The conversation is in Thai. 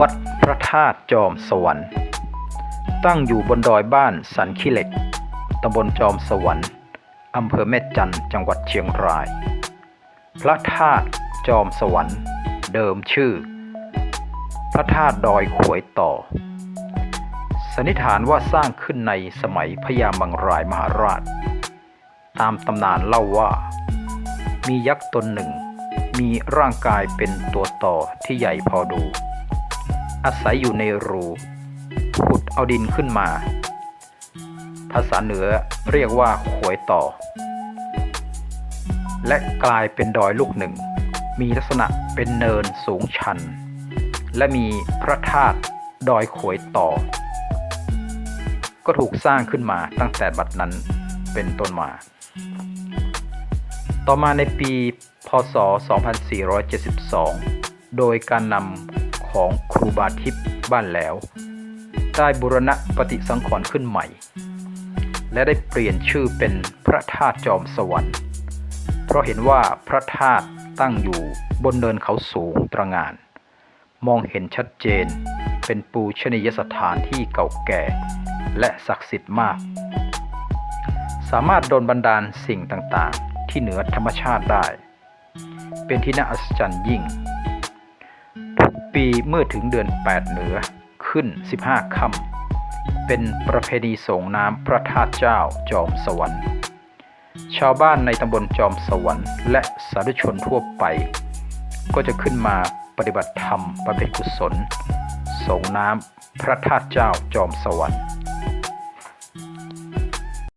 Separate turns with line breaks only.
วัดพระธาตุจอมสวรรค์ ตั้งอยู่บนดอยบ้านสันขี้เหล็ก ตำบลจอมสวรรค์ อำเภอแม่จันทร์จังหวัดเชียงราย พระธาตุจอมสวรรค์ เดิมชื่อ พระธาตุดอยขวยต่อ สันนิษฐานว่าสร้างขึ้นในสมัยพญามังรายมหาราช ตามตำนานเล่าว่า มียักษ์ตนหนึ่ง มีร่างกายเป็นตัวต่อที่ใหญ่พอดู อาศัยอยู่ในรูขุดเอาดินขึ้นมา ภาษาเหนือเรียกว่าขวยต่อ และกลายเป็นดอยลูกหนึ่ง มีลักษณะเป็นเนินสูงชัน และมีพระธาตุดอยขวยต่อ ก็ถูกสร้างขึ้นมาตั้งแต่บัดนั้นเป็นต้นมา ต่อมาในปี พศ 2472 โดยการนำ ของครูบาทิพย์บ้านแล้ว ได้บุรณะปฏิสังขรณ์ขึ้นใหม่ และได้เปลี่ยนชื่อเป็นพระธาตุจอมสวรรค์เพราะเห็นว่าพระธาตุตั้งอยู่บนเนินเขาสูงตระหงาน มองเห็นชัดเจน เป็นปูชนียสถานที่เก่าแก่ และศักดิ์สิทธิ์มาก สามารถโดนบันดาลสิ่งต่างๆ ที่เหนือธรรมชาติได้ เป็นที่น่าอัศจรรย์ยิ่ง ปีเมื่อถึงเดือน 8 เหนือขึ้น 15 ค่ำเป็นประเพณีส่งน้ำพระธาตุเจ้าจอมสวรรค์ ชาวบ้านในตำบลจอมสวรรค์ และสาธุชนทั่วไป ก็จะขึ้นมาปฏิบัติธรรมประเพ็ญกุศลส่งน้ำพระธาตุเจ้าจอมสวรรค์